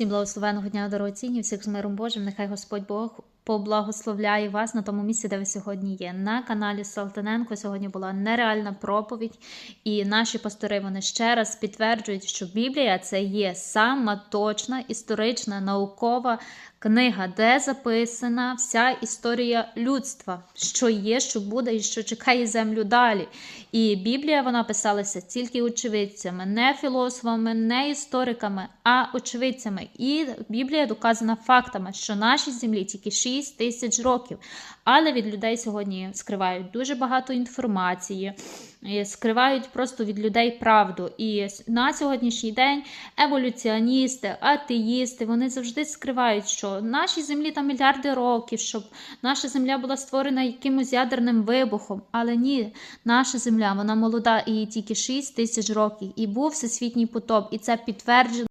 Всім благословеного дня дорогоцінні, всіх з миром Божим. Нехай Господь Бог поблагословляє вас на тому місці, де ви сьогодні є. На каналі Салтаненко сьогодні була нереальна проповідь, і наші пастори вони ще раз підтверджують, що Біблія це є сама точна історична наукова книга, де записана вся історія людства, що є, що буде і що чекає землю далі. І Біблія вона писалася тільки очевидцями, не філософами, не істориками, а очевидцями. І Біблія доказана фактами, що нашій землі тільки 6 тисяч років. Але від людей сьогодні скривають дуже багато інформації, скривають просто від людей правду. І на сьогоднішній день еволюціоністи, атеїсти вони завжди скривають, що нашій землі там мільярди років, щоб наша земля була створена якимось ядерним вибухом. Але ні, наша земля вона молода і тільки 6 тисяч років. І був всесвітній потоп, і це підтверджено.